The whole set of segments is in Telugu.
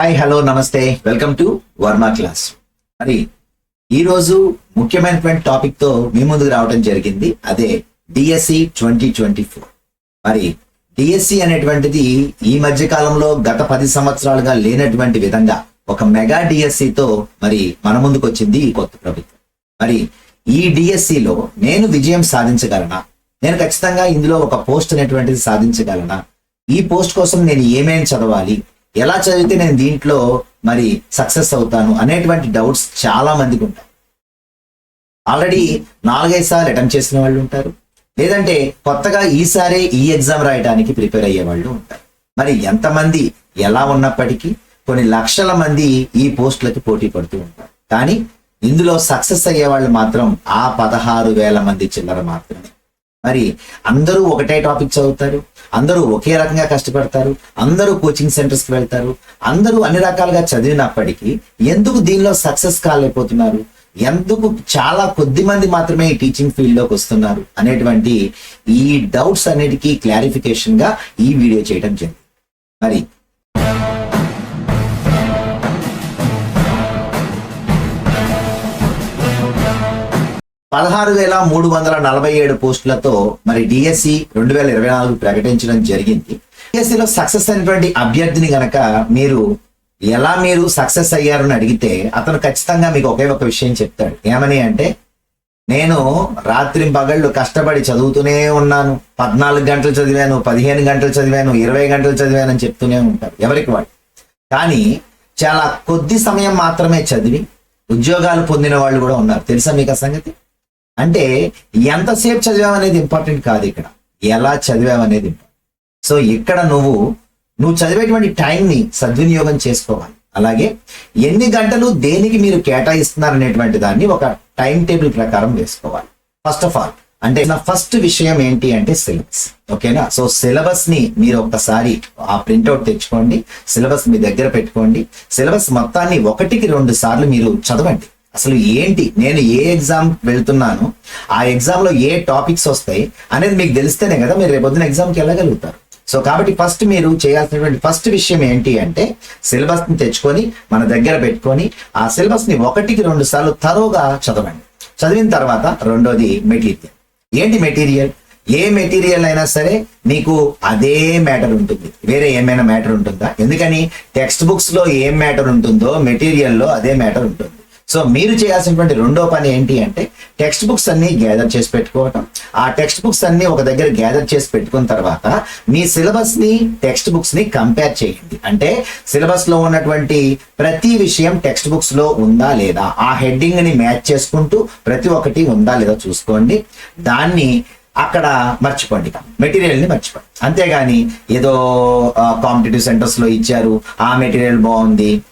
హాయ్ హలో నమస్తే. Welcome to Varma class. మరి ఈరోజు ముఖ్యమైనటువంటి టాపిక్తో మీ ముందుకు రావడం జరిగింది. అదే డిఎస్సి ట్వంటీ ట్వంటీ ఫోర్ మరి డిఎస్సి అనేటువంటిది ఈ మధ్య కాలంలో గత పది సంవత్సరాలుగా లేనటువంటి విధంగా ఒక మెగా డిఎస్సితో మరి మన ముందుకు వచ్చింది ఈ కొత్త ప్రభుత్వం. మరి ఈ డిఎస్సిలో నేను విజయం సాధించగలనా? నేను ఖచ్చితంగా ఇందులో ఒక పోస్ట్ అనేటువంటిది సాధించగలనా? ఈ పోస్ట్ కోసం నేను ఏమేమి చదవాలి? ఎలా చదివితే నేను దీంట్లో మరి సక్సెస్ అవుతాను అనేటువంటి డౌట్స్ చాలా మందికి ఉంటాయి. ఆల్రెడీ నాలుగైదు సార్లు అటెంప్ట్ చేసిన వాళ్ళు ఉంటారు. లేదంటే కొత్తగా ఈసారి ఈ ఎగ్జామ్ రాయడానికి ప్రిపేర్ అయ్యే వాళ్ళు ఉంటారు. మరి ఎంతమంది ఎలా ఉన్నప్పటికీ కొన్ని లక్షల మంది ఈ పోస్టులకి పోటీ పడుతూ ఉంటారు. కానీ ఇందులో సక్సెస్ అయ్యే వాళ్ళు మాత్రం ఆ పదహారు వేల మంది చిల్లర మాత్రమే. మరి అందరూ ఒకటే టాపిక్ చదువుతారు. అందరూ ఒకే రకంగా కష్టపడతారు అందరూ కోచింగ్ సెంటర్స్కి వెళ్తారు అందరూ అన్ని రకాలుగా చదివినప్పటికీ ఎందుకు దీనిలో సక్సెస్ కాలేకపోతున్నారు? ఎందుకు చాలా కొద్ది మంది మాత్రమే ఈ టీచింగ్ ఫీల్డ్లోకి వస్తున్నారు? అనేటువంటి ఈ డౌట్స్ అన్నిటికీ క్లారిఫికేషన్గా ఈ వీడియో చేయడం జరిగింది. మరి పదహారు వేల మూడు వందల నలభై ఏడు పోస్టులతో మరి డిఎస్సి రెండు వేల ఇరవై నాలుగు ప్రకటించడం జరిగింది. డిఎస్సిలో సక్సెస్ అయినటువంటి అభ్యర్థిని గనక మీరు ఎలా మీరు సక్సెస్ అయ్యారని అడిగితే అతను ఖచ్చితంగా మీకు ఒకే ఒక విషయం చెప్తాడు. ఏమని అంటే నేను రాత్రి పగళ్ళు కష్టపడి చదువుతూనే ఉన్నాను. పద్నాలుగు గంటలు చదివాను పదిహేను గంటలు చదివాను ఇరవై గంటలు చదివాను అని చెప్తూనే ఉంటారు ఎవరికి వాడు. కానీ చాలా కొద్ది సమయం మాత్రమే చదివి ఉద్యోగాలు పొందిన వాళ్ళు కూడా ఉన్నారు. తెలుసా మీకు ఆ సంగతి? అంటే ఎంతసేపు చదివామనేది ఇంపార్టెంట్ కాదు ఇక్కడ. ఎలా చదివామనేది ఇంపార్టెంట్. సో ఇక్కడ నువ్వు నువ్వు చదివేటువంటి టైంని సద్వినియోగం చేసుకోవాలి. అలాగే ఎన్ని గంటలు దేనికి మీరు కేటాయిస్తున్నారు అనేటువంటి దాన్ని ఒక టైం టేబుల్ ప్రకారం వేసుకోవాలి. ఫస్ట్ ఆఫ్ ఆల్ అంటే నా ఫస్ట్ విషయం ఏంటి అంటే సిలబస్. ఓకేనా? సో సిలబస్ని మీరు ఒక్కసారి ఆ ప్రింట్అవుట్ తెచ్చుకోండి. సిలబస్ మీ దగ్గర పెట్టుకోండి. సిలబస్ మొత్తాన్ని ఒకటికి రెండు సార్లు మీరు చదవండి. అసలు ఏంటి? నేను ఏ ఎగ్జామ్ వెళ్తున్నాను? ఆ ఎగ్జామ్లో ఏ టాపిక్స్ వస్తాయి? అనేది మీకు తెలిస్తేనే కదా మీరు రేపొద్దున ఎగ్జామ్కి వెళ్ళగలుగుతారు. సో కాబట్టి ఫస్ట్ మీరు చేయాల్సినటువంటి ఫస్ట్ విషయం ఏంటి అంటే సిలబస్ని తెచ్చుకొని మన దగ్గర పెట్టుకొని ఆ సిలబస్ని ఒకటికి రెండు సార్లు తరోగా చదవండి. చదివిన తర్వాత రెండోది మెటీరియల్. ఏంటి మెటీరియల్? ఏ మెటీరియల్ అయినా సరే మీకు అదే మ్యాటర్ ఉంటుంది. వేరే ఏమైనా మ్యాటర్ ఉంటుందా? ఎందుకని టెక్స్ట్ బుక్స్లో ఏం మ్యాటర్ ఉంటుందో మెటీరియల్లో అదే మ్యాటర్ ఉంటుంది. సో మీరు చేయాల్సినటువంటి రెండో పని ఏంటి అంటే టెక్స్ట్ బుక్స్ అన్ని గ్యాదర్ చేసి పెట్టుకోవటం. ఆ టెక్స్ట్ బుక్స్ అన్ని ఒక దగ్గర గ్యాదర్ చేసి పెట్టుకున్న తర్వాత మీ సిలబస్ని టెక్స్ట్ బుక్స్ని కంపేర్ చేయండి. అంటే సిలబస్లో ఉన్నటువంటి ప్రతి విషయం టెక్స్ట్ బుక్స్లో ఉందా లేదా? ఆ హెడ్డింగ్ని మ్యాచ్ చేసుకుంటూ ప్రతి ఒక్కటి ఉందా లేదా చూసుకోండి. దాన్ని అక్కడ మర్చిపోండి మెటీరియల్ని మర్చిపోండి. అంతేగాని ఏదో కాంపిటేటివ్ సెంటర్స్లో ఇచ్చారు. ఆ మెటీరియల్ బాగుంది.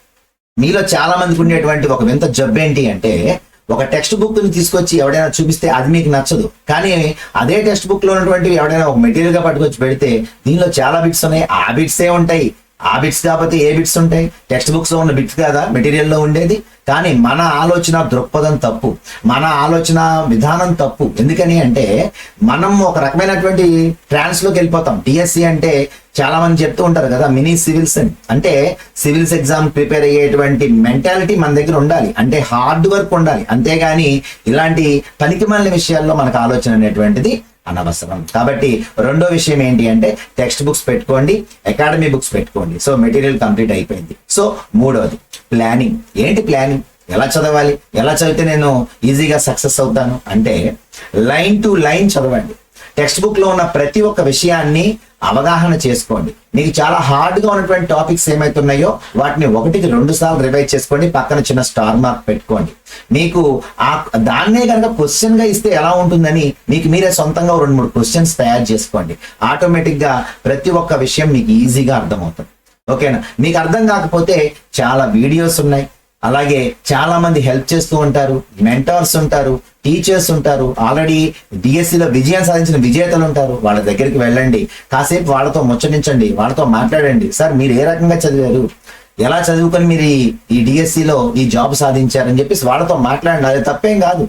మీలో చాలా మందికి ఉండేటువంటి ఒక వింత జబ్బు ఏంటి అంటే ఒక టెక్స్ట్ బుక్ని తీసుకొచ్చి ఎవడైనా చూపిస్తే అది మీకు నచ్చదు. కానీ అదే టెక్స్ట్ బుక్లో ఉన్నటువంటి ఎవడైనా ఒక మెటీరియల్గా పట్టుకొచ్చి పెడితే దీనిలో చాలా బిట్స్ ఉన్నాయి. ఆ బిట్స్ ఏ ఉంటాయి. ఆ బిట్స్ కాకపోతే ఏ బిట్స్ ఉంటాయి? టెక్స్ట్ బుక్స్లో ఉన్న బిట్స్ కదా? మెటీరియల్లో ఉండేది. కానీ మన ఆలోచన దృక్పథం తప్పు. మన ఆలోచన విధానం తప్పు. ఎందుకని అంటే మనం ఒక రకమైనటువంటి ట్రాన్స్లోకి వెళ్ళిపోతాం. డిఎస్సి అంటే చాలా మంది చెప్తూ ఉంటారు కదా మినీ సివిల్స్ అని. అంటే సివిల్స్ ఎగ్జామ్ ప్రిపేర్ అయ్యేటువంటి మెంటాలిటీ మన దగ్గర ఉండాలి. అంటే హార్డ్ వర్క్ ఉండాలి. అంతేగాని ఇలాంటి పనికిమాలిన విషయాల్లో మనకు ఆలోచన అనేటువంటిది అనవసరం. కాబట్టి రెండో విషయం ఏంటి అంటే టెక్స్ట్ బుక్స్ పెట్టుకోండి అకాడమీ బుక్స్ పెట్టుకోండి. సో మెటీరియల్ కంప్లీట్ అయిపోయింది. సో మూడోది ప్లానింగ్. ఏంటి ప్లానింగ్? ఎలా చదవాలి? ఎలా చదివితే నేను ఈజీగా సక్సెస్ అవుతాను? అంటే లైన్ టు లైన్ చదవండి. టెక్స్ట్ బుక్లో ఉన్న ప్రతి ఒక్క విషయాన్ని అవగాహన చేసుకోండి. మీకు చాలా హార్డ్గా ఉన్నటువంటి టాపిక్స్ ఏమైతున్నాయో వాటిని ఒకటికి రెండు సార్లు రివైజ్ చేసుకోండి. పక్కన చిన్న స్టార్ మార్క్ పెట్టుకోండి. మీకు ఆ దాన్నే కనుక క్వశ్చన్గా ఇస్తే ఎలా ఉంటుందని మీకు మీరే సొంతంగా రెండు మూడు క్వశ్చన్స్ తయారు చేసుకోండి. ఆటోమేటిక్గా ప్రతి ఒక్క విషయం మీకు ఈజీగా అర్థమవుతుంది. ఓకేనా మీకు అర్థం కాకపోతే చాలా వీడియోస్ ఉన్నాయి. అలాగే చాలా మంది హెల్ప్ చేస్తూ ఉంటారు మెంటర్స్ ఉంటారు టీచర్స్ ఉంటారు ఆల్రెడీ డిఎస్సిలో విజయం సాధించిన విజేతలు ఉంటారు. వాళ్ళ దగ్గరికి వెళ్ళండి. కాసేపు వాళ్ళతో ముచ్చటించండి వాళ్ళతో మాట్లాడండి. సార్ మీరు ఏ రకంగా చదివారు? ఎలా చదువుకొని మీరు ఈ- డిఎస్సిలో ఈ జాబ్ సాధించారని చెప్పేసి వాళ్ళతో మాట్లాడండి. అది తప్పేం కాదు.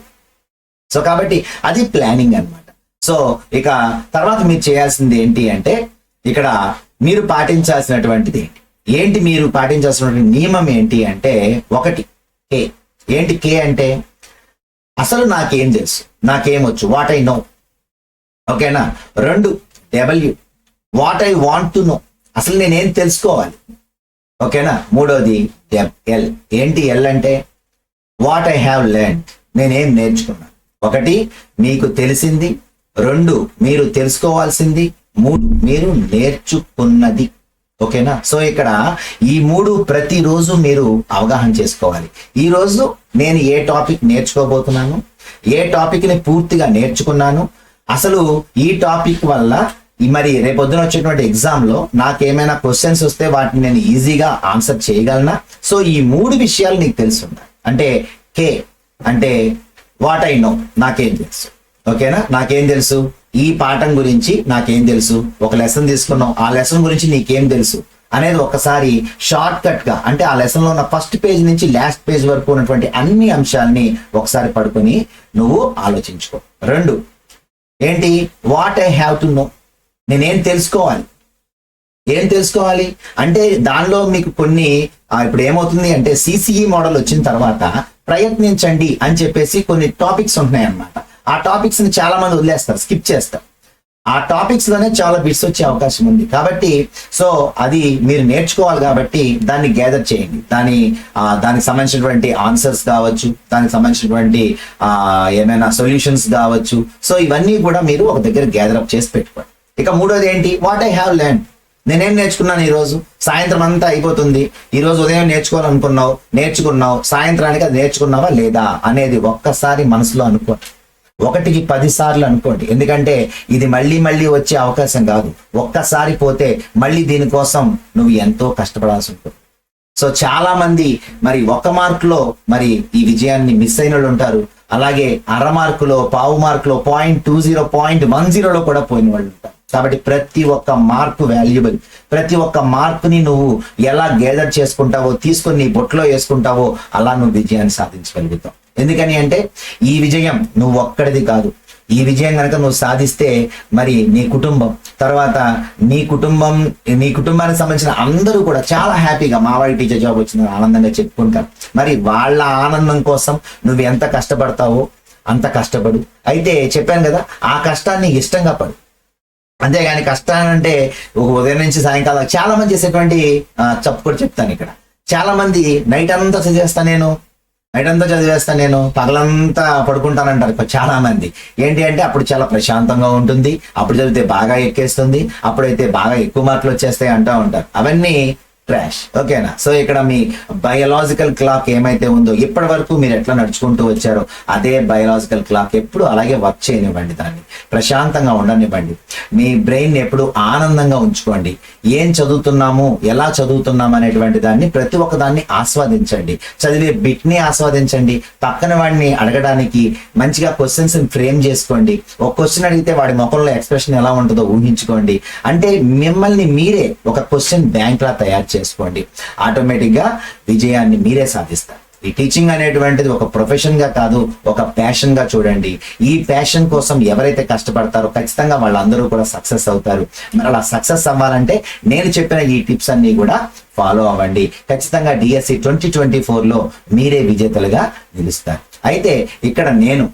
సో కాబట్టి అది ప్లానింగ్ అన్నమాట. సో ఇక తర్వాత మీరు చేయాల్సింది ఏంటి అంటే ఇక్కడ మీరు పాటించాల్సినటువంటిది ఏంటి? ఏంటి మీరు పాటించాల్సిన నియమం ఏంటి అంటే ఒకటి కే. ఏంటి కే అంటే? అసలు నాకేం తెలుసు. నాకేమొచ్చు వాట్ ఐ నో. ఓకేనా? రెండు W. What I want to know. అసలు నేనేం తెలుసుకోవాలి? ఓకేనా? మూడోది ఎల్. ఏంటి ఎల్ అంటే? What I have learn. నేనేం నేర్చుకున్నా. ఒకటి మీకు తెలిసింది. రెండు మీరు తెలుసుకోవాల్సింది. మూడు మీరు నేర్చుకున్నది. ఓకేనా? సో ఇక్కడ ఈ మూడు ప్రతిరోజు మీరు అవగాహన చేసుకోవాలి. ఈ రోజు నేను ఏ టాపిక్ నేర్చుకోబోతున్నాను? ఏ టాపిక్ని పూర్తిగా నేర్చుకున్నాను? అసలు ఈ టాపిక్ వల్ల మరి రేపొద్దున వచ్చేటువంటి ఎగ్జామ్లో నాకు నాకేమైనా క్వశ్చన్స్ వస్తే వాటిని నేను ఈజీగా ఆన్సర్ చేయగలనా? సో ఈ మూడు విషయాలు నీకు తెలుసుండాలి అంటే కే అంటే వాట్ ఐ నో నాకేం తెలుసు. ఓకేనా? నాకేం తెలుసు? ఈ పాఠం గురించి నాకేం తెలుసు? ఒక లెసన్ తీసుకున్నావు ఆ లెసన్ గురించి నీకేం తెలుసు? అనేది ఒకసారి షార్ట్ కట్గా అంటే ఆ లెసన్లో ఉన్న ఫస్ట్ పేజ్ నుంచి లాస్ట్ పేజ్ వరకు ఉన్నటువంటి అన్ని అంశాలని ఒకసారి పడుకొని నువ్వు ఆలోచించుకో. రెండు ఏంటి? What I have to know నేనేం తెలుసుకోవాలి? ఏం తెలుసుకోవాలి? అంటే దానిలో మీకు కొన్ని ఇప్పుడు ఏమవుతుంది అంటే సిసిఈ మోడల్ వచ్చిన తర్వాత ప్రయత్నించండి అని చెప్పేసి కొన్ని టాపిక్స్ ఉంటున్నాయి అన్నమాట ఆ టాపిక్స్ని చాలా మంది వదిలేస్తారు స్కిప్ చేస్తారు. ఆ టాపిక్స్లోనే చాలా బిట్స్ వచ్చే అవకాశం ఉంది. కాబట్టి సో అది మీరు నేర్చుకోవాలి కాబట్టి దాన్ని గ్యాదర్ చేయండి. దాని దానికి సంబంధించినటువంటి ఆన్సర్స్ కావచ్చు దానికి సంబంధించినటువంటి ఏమైనా సొల్యూషన్స్ కావచ్చు. సో ఇవన్నీ కూడా మీరు ఒక దగ్గర గ్యాదర్ అప్ చేసి పెట్టుకోండి. ఇక మూడోది ఏంటి? వాట్ ఐ హ్యావ్ ల్యాండ్ నేనేం నేర్చుకున్నాను ఈ రోజు సాయంత్రం అంతా అయిపోతుంది. ఈరోజు ఉదయం నేర్చుకోవాలనుకున్నావు నేర్చుకున్నావు సాయంత్రానికి అది నేర్చుకున్నావా లేదా అనేది ఒక్కసారి మనసులో అనుకో ఒకటికి పదిసార్లు అనుకోండి. ఎందుకంటే ఇది మళ్ళీ మళ్ళీ వచ్చే అవకాశం కాదు. ఒక్కసారి పోతే మళ్ళీ దీనికోసం నువ్వు ఎంతో కష్టపడాల్సి ఉంటుంది. సో చాలా మంది మరి ఒక మార్కులో మరి ఈ విజయాన్ని మిస్ అయిన వాళ్ళు ఉంటారు. అలాగే అర మార్కులో పావు మార్కులో point two zero point one జీరోలో కూడా పోయిన వాళ్ళు ఉంటారు. కాబట్టి ప్రతి ఒక్క మార్పు వాల్యుబుల్. ప్రతి ఒక్క మార్పుని నువ్వు ఎలా గేదర్ చేసుకుంటావో తీసుకొని నీ బొట్లో వేసుకుంటావో అలా నువ్వు విజయాన్ని సాధించగలుగుతావు. ఎందుకని అంటే ఈ విజయం నువ్వు ఒక్కడిది కాదు. ఈ విజయం కనుక నువ్వు సాధిస్తే మరి నీ కుటుంబం తర్వాత నీ కుటుంబం నీ కుటుంబానికి సంబంధించిన అందరూ కూడా చాలా హ్యాపీగా మావాడి టీచర్ జాబ్ వచ్చిందని ఆనందంగా చెప్పుకుంటారు. మరి వాళ్ళ ఆనందం కోసం నువ్వు ఎంత కష్టపడతావో అంత కష్టపడు. అయితే చెప్పాను కదా ఆ కష్టాన్ని ఇష్టంగా పడు. అంతేగాని కష్టాన్ని అంటే ఒక ఉదయం నుంచి సాయంకాలం చాలా మంది చేసేటువంటి చెప్పు కూడా చెప్తాను ఇక్కడ. చాలా మంది నైట్ అంతా చేస్తాను నేను. నైట్ అంతా చదివేస్తా నేను. పగలంతా పడుకుంటానంటారు చాలా మంది. ఏంటి అంటే అప్పుడు చాలా ప్రశాంతంగా ఉంటుంది. అప్పుడు చదివితే బాగా ఎక్కేస్తుంది. అప్పుడైతే బాగా ఎక్కువ మార్కులు వచ్చేస్తాయి అంటూ ఉంటారు. అవన్నీ క్రాష్ ఓకేనా సో ఇక్కడ మీ బయలాజికల్ క్లాక్ ఏమైతే ఉందో ఇప్పటి వరకు మీరు ఎట్లా నడుచుకుంటూ వచ్చారో అదే బయలాజికల్ క్లాక్ ఎప్పుడు అలాగే వర్క్ చేయనివ్వండి దాన్ని. ప్రశాంతంగా ఉండనివ్వండి. మీ బ్రెయిన్ ఎప్పుడు ఆనందంగా ఉంచుకోండి. ఏం చదువుతున్నాము ఎలా చదువుతున్నాము అనేటువంటి దాన్ని ప్రతి ఒక్క దాన్ని ఆస్వాదించండి. చదివే బిట్ని ఆస్వాదించండి. పక్కన వాడిని అడగడానికి మంచిగా క్వశ్చన్స్ ఫ్రేమ్ చేసుకోండి. ఒక క్వశ్చన్ అడిగితే వాడి ముఖంలో ఎక్స్ప్రెషన్ ఎలా ఉంటుందో ఊహించుకోండి. అంటే మిమ్మల్ని మీరే ఒక క్వశ్చన్ బ్యాంక్ లా తయారు చేసుకోండి. ఆటోమేటిక్గా విజయాన్ని మీరే సాధిస్తారు. ఈ టీచింగ్ అనేటువంటిది ఒక ప్రొఫెషన్గా కాదు ఒక ప్యాషన్గా చూడండి. ఈ ప్యాషన్ కోసం ఎవరైతే కష్టపడతారో ఖచ్చితంగా వాళ్ళందరూ కూడా సక్సెస్ అవుతారు. మరి అలా సక్సెస్ అవ్వాలంటే నేను చెప్పిన ఈ టిప్స్ అన్ని కూడా ఫాలో అవ్వండి. ఖచ్చితంగా డిఎస్సి ట్వంటీ ట్వంటీ ఫోర్లో మీరే విజేతలుగా నిలుస్తారు. అయితే ఇక్కడ నేను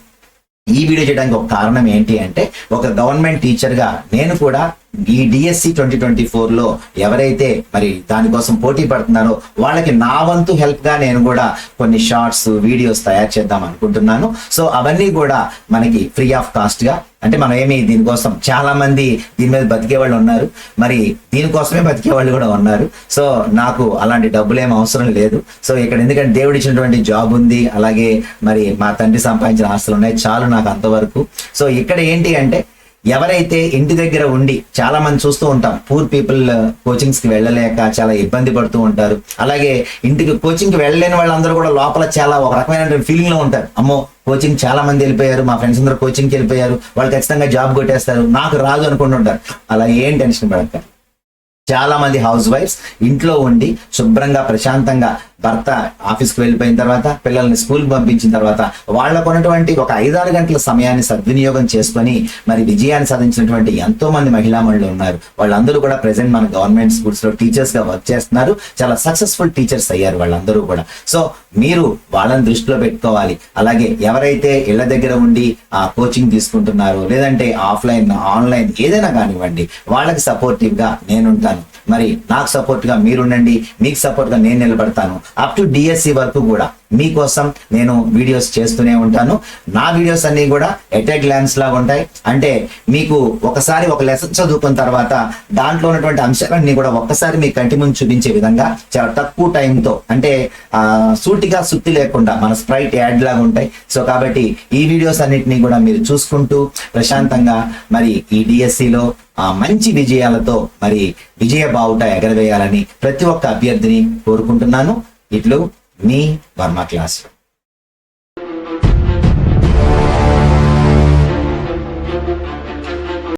ఈ వీడియో చేయడానికి ఒక కారణం ఏంటి అంటే ఒక గవర్నమెంట్ టీచర్గా నేను కూడా ఈ డిఎస్సి ట్వంటీ ట్వంటీ ఫోర్లో ఎవరైతే మరి దానికోసం పోటీ పడుతున్నారో వాళ్ళకి నా వంతు హెల్ప్గా నేను కూడా కొన్ని షార్ట్స్ వీడియోస్ తయారు చేద్దాం అనుకుంటున్నాను. సో అవన్నీ కూడా మనకి ఫ్రీ ఆఫ్ కాస్ట్గా అంటే మనం ఏమి దీనికోసం చాలా మంది దీని మీద బతికే వాళ్ళు ఉన్నారు. మరి దీనికోసమే బతికే వాళ్ళు కూడా ఉన్నారు. సో నాకు అలాంటి డబ్బులు ఏం అవసరం లేదు. సో ఇక్కడ ఎందుకంటే దేవుడు ఇచ్చినటువంటి జాబ్ ఉంది. అలాగే మరి మా తండ్రి సంపాదించిన ఆస్తులు ఉన్నాయి. చాలు నాకు అంతవరకు. సో ఇక్కడ ఏంటి అంటే ఎవరైతే ఇంటి దగ్గర ఉండి చాలా మంది చూస్తూ ఉంటాం పూర్ పీపుల్ కోచింగ్స్కి వెళ్ళలేక చాలా ఇబ్బంది పడుతూ ఉంటారు. అలాగే ఇంటికి కోచింగ్కి వెళ్ళలేని వాళ్ళందరూ కూడా లోపల చాలా ఒక రకమైన ఫీలింగ్లో ఉంటారు. అమ్మో కోచింగ్ చాలా మంది వెళ్ళిపోయారు మా ఫ్రెండ్స్ అందరూ కోచింగ్కి వెళ్ళిపోయారు వాళ్ళు ఖచ్చితంగా జాబ్ కొట్టేస్తారు నాకు రాదు అనుకుంటుంటారు అలా ఏం టెన్షన్ పడక చాలా మంది హౌస్ వైఫ్స్ ఇంట్లో ఉండి శుభ్రంగా ప్రశాంతంగా భర్త ఆఫీస్కి వెళ్ళిపోయిన తర్వాత పిల్లల్ని స్కూల్కి పంపించిన తర్వాత వాళ్ళకు ఉన్నటువంటి ఒక ఐదారు గంటల సమయాన్ని సద్వినియోగం చేసుకొని మరి విజయాన్ని సాధించినటువంటి ఎంతో మంది మహిళా మహిళలు ఉన్నారు. వాళ్ళందరూ కూడా ప్రెసెంట్ మన గవర్నమెంట్ స్కూల్స్లో టీచర్స్గా వర్క్ చేస్తున్నారు. చాలా సక్సెస్ఫుల్ టీచర్స్ అయ్యారు వాళ్ళందరూ కూడా. సో మీరు వాళ్ళని దృష్టిలో పెట్టుకోవాలి. అలాగే ఎవరైతే ఇళ్ళ దగ్గర ఉండి ఆ కోచింగ్ తీసుకుంటున్నారో లేదంటే ఆఫ్లైన్ ఆన్లైన్ ఏదైనా కానివ్వండి వాళ్ళకి సపోర్టివ్గా నేనుంటాను. మరి నాకు సపోర్ట్గా మీరుండండి మీకు సపోర్ట్గా నేను నిలబడతాను. అప్ టు డిఎస్సి వరకు కూడా మీకోసం నేను వీడియోస్ చేస్తూనే ఉంటాను. నా వీడియోస్ అన్ని కూడా ఎట్ ఏ గ్లాన్స్ లాగా ఉంటాయి. అంటే మీకు ఒకసారి ఒక లెసన్ చదువుకున్న తర్వాత దాంట్లో ఉన్నటువంటి అంశాలన్నీ కూడా ఒక్కసారి మీ కంటి ముందు చూపించే విధంగా చాలా తక్కువ టైంతో అంటే సూటిగా సుత్తి లేకుండా మన స్ప్రైట్ యాడ్ లాగా ఉంటాయి. సో కాబట్టి ఈ వీడియోస్ అన్నిటినీ కూడా మీరు చూసుకుంటూ ప్రశాంతంగా మరి ఈ డిఎస్సిలో ఆ మంచి విజయాలతో మరి విజయ బావుట ఎగరవేయాలని ప్రతి ఒక్క అభ్యర్థిని కోరుకుంటున్నాను. ఇట్లు మీ వర్మ క్లాస్.